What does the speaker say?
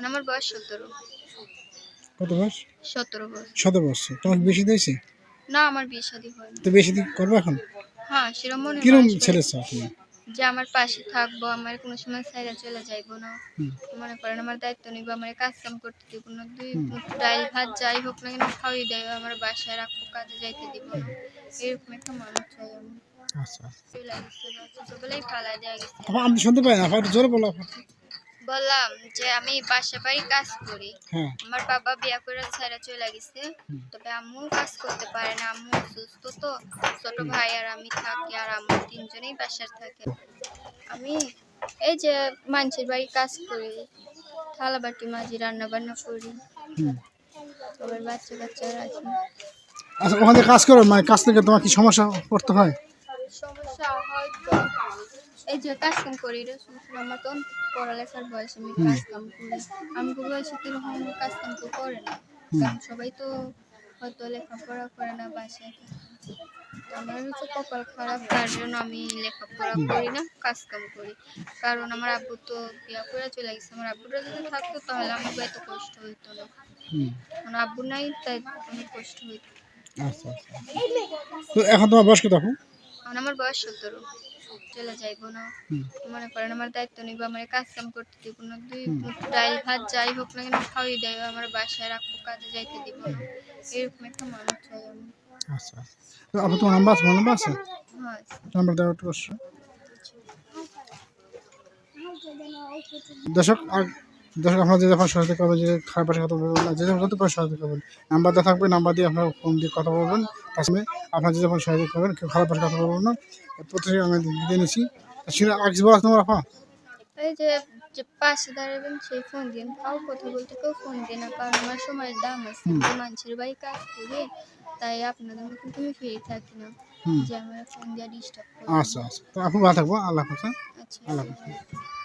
এখন আমার বয়স সতেরো। কত বয়স? সতেরো বছর সতেরো বছর তোমার বেশি দিয়েছে না আমার বিয়ে শাদী হয়নি। তো বেশি দিন করবে এখন? হ্যাঁ সেরকম মনে কিরম ছেলে চাও তুমি? যে আমার পাশে থাকব আমার কোনো সময় সাইডে চলে যাইবো না। মনে করেন আমার দায়িত্ব নিব আমার কাজ কাম করতে দিব না দুই ডাল ভাত যাই হোক না কেন খাওয়াই দেয় আমার বাসায় রাখব কাজে যাইতে দিব। না এরকম একটা মানুষ চাই আমি। আচ্ছা আচ্ছা। ছোটবেলায় ফালাই দেওয়া গেছে। শুনতে পাই না জোরে বলো বললাম যে আমি বাড়ি কাজ করি। হ্যাঁ। আমার বাবা বিয়া করে ছেড়ে চলে গেছে। তবে আম্মু কাজ করতে পারে না। আম্মু অসুস্থ তো। ছোট ভাই আর আমি থাকি আর আম্মু তিনজনেই বাসার থাকে। আমি এই যে মানুষের বাড়ি কাজ করি থালা বাটি মাঝি রান্না বান্না করি। হুম। বাচ্চা কাচ্চারা আছে। আচ্ছা ওখান কাজ করো মানে কাজ থেকে তোমার কি সমস্যা করতে হয়? এই যে কাজ কাম করি রে শ্বশুর মতন পড়ালেখার বয়স আমি কাজ কাম করি। আমি বয়সে কীরকম কাজ কাম তো করে না। কারণ সবাই তো হয়তো লেখাপড়া করে না বাসায়। আমার হচ্ছে কপাল খারাপ তার জন্য আমি লেখাপড়া করি না কাজ কাম করি। কারণ আমার আব্বু তো বিয়া করে চলে গেছে। আমার আব্বুরা যদি থাকতো তাহলে আমাকে এত কষ্ট হইতো না। আমার আব্বু নাই তাই অনেক কষ্ট হইতো। আচ্ছা আচ্ছা। তো এখন তোমার বয়স কত আপু এখন আমার বয়স সতেরো। চলে যাইবো না। মনে করেন আমার দায়িত্ব নিব আমার কাজ কাম করতে দিব না। দুই ডাল ভাত যাই হোক না কেন খাওয়াই দেয় আমার বাসায় রাখব কাজে যাইতে দিব না। এরকম একটা মানুষ চাই আমি। আচ্ছা আচ্ছা। তোমার নাম্বার আছে নাম্বার আছে? হ্যাঁ নাম্বার দেওয়া একটু দর্শক দর্শক আপনারা যে যখন সহায়তা করবেন যে খারাপ ভাষায় কথা বলবেন না যে যত পারে সহায়তা করবেন নাম্বার দেওয়া থাকবে নাম্বার দিয়ে আপনারা ফোন দিয়ে কথা বলবেন। তার আপনারা যে যখন সহায়তা করবেন কেউ খারাপ ভাষায় কথা বলবেন না। প্রত্যেকে আমি দিয়ে সেটা আগে তোমার আপা? এই যে যে পাশে দাঁড়াবেন সেই ফোন দিন কাউ কথা বলতে কেউ ফোন দিন না কারণ আমার সময়ের দাম আছে। মানুষের বাড়ি কাজ করি তাই আপনাদের মতন তুমি ফ্রি থাকি না যে আমার ফোন দিয়ে ডিস্টার্ব আচ্ছা আচ্ছা। তো আপু ভালো থাকব আল্লাহ হাফেজ হ্যাঁ? আচ্ছা। আল্লাহ হাফেজ।